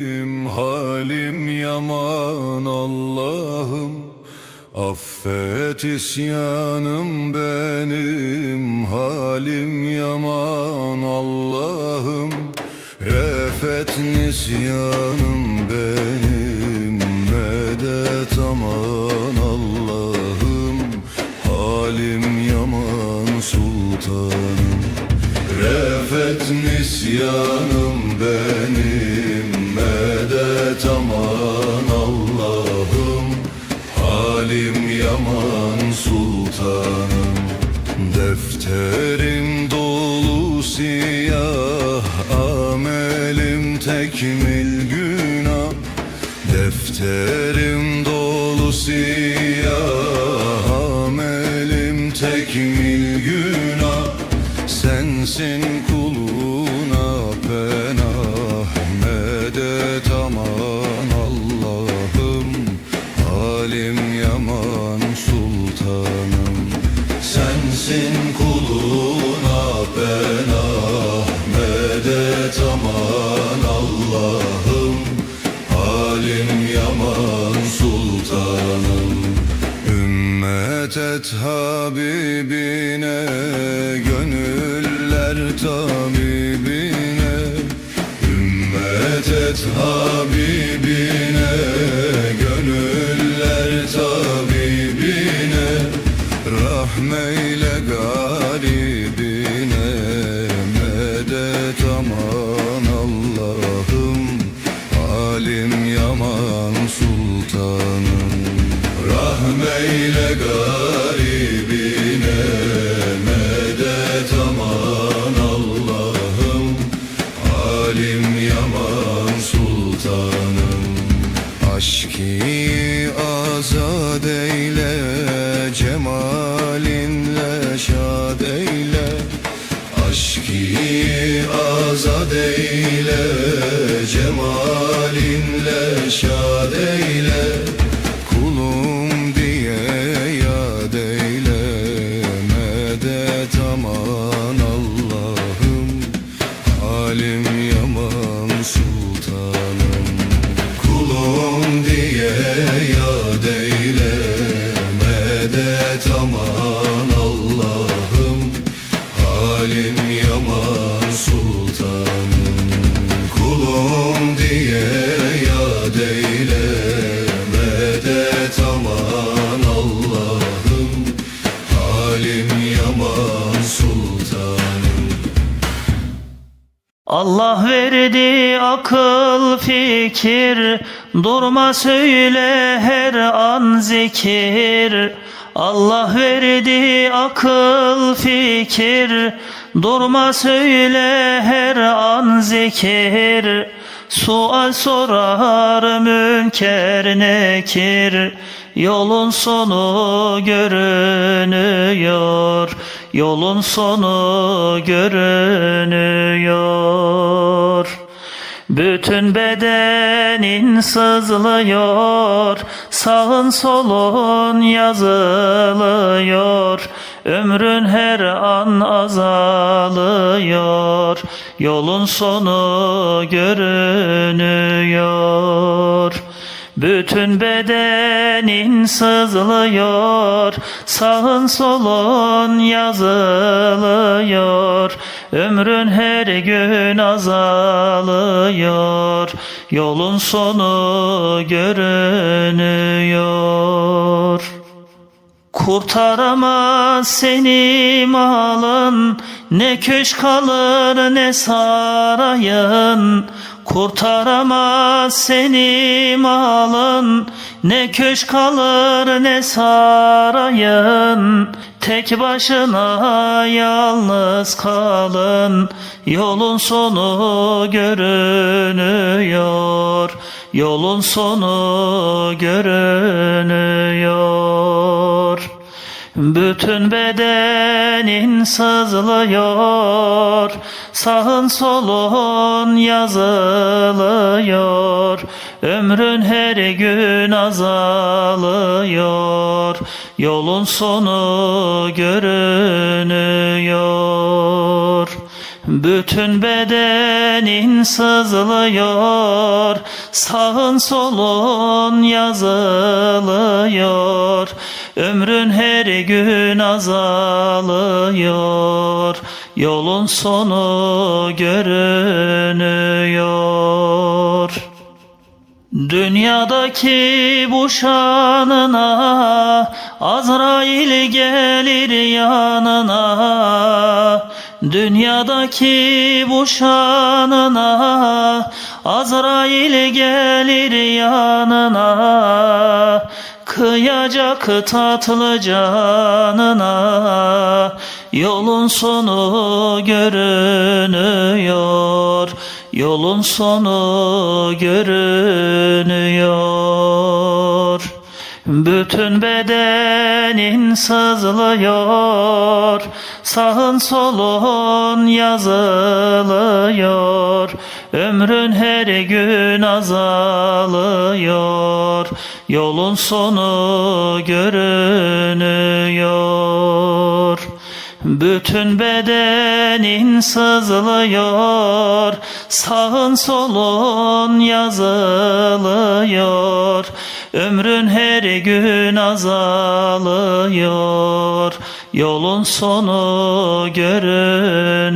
Benim halim yaman Allah'ım. Affet isyanım benim halim yaman Allah'ım. Refet nisyanım benim medet aman Allah'ım. Halim yaman sultanım. Refet nisyanım benim medet aman Allah'ım. Halim yaman sultanım. Defterim dolu siyah Amelim tekmil günah. Defterim dolu siyah Amelim tekmil günah. Sensin Ümmet et Habibine Gönüller tabibine. Ümmet et Habibine Gönüller tabibine. Rahmeyle garibine Medet aman Allah'ım. Halim yaman sultanım. Rahmeyle garibine Aşkı azad eyle Cemalinle şad eyle. Aşkı azad eyle Cemalinle şad eyle. Kulum diye yad eyle Medet aman Allah'ım. Halim Halim yaman sultanım Kulum diye yad eyle. Medet aman Allah'ım. Halim yaman sultanım Allah verdi akıl fikir. Durma söyle her an zikir. Allah verdi akıl fikir Durma söyle her an zikir. Sual sorar münker nekir. Yolun sonu görünüyor. Yolun sonu görünüyor. Bütün bedenin sızlıyor Sağın solun yazılıyor Ömrün her an azalıyor Yolun sonu görünüyor. Bütün bedenin sızlıyor Sağın solun yazılıyor. Ömrün her gün azalıyor Yolun sonu görünüyor Kurtaramaz seni malın Ne köşk kalır ne sarayın. Kurtaramaz seni malın Ne köşk kalır ne sarayın. Tek başına yalnız kalın Yolun sonu görünüyor. Yolun sonu görünüyor bütün bedenin sızlıyor Sağın solun yazılıyor. Ömrün her gün azalıyor Yolun sonu görünüyor. Bütün bedenin sızlıyor Sağın solun yazılıyor Ömrün her gün azalıyor Yolun sonu görünüyor. Dünyadaki bu şanına Azrail gelir yanına. Dünyadaki bu şanına Azrail gelir yanına Kıyacak tatlı canına Yolun sonu görünüyor. Yolun sonu görünüyor. Bütün bedenin sızlıyor. Sağın solun yazılıyor. Ömrün her gün azalıyor Yolun sonu görünüyor. Bütün bedenin sızlıyor Sağın solun yazılıyor. Ömrün her gün azalıyor. Yolun sonu görünüyor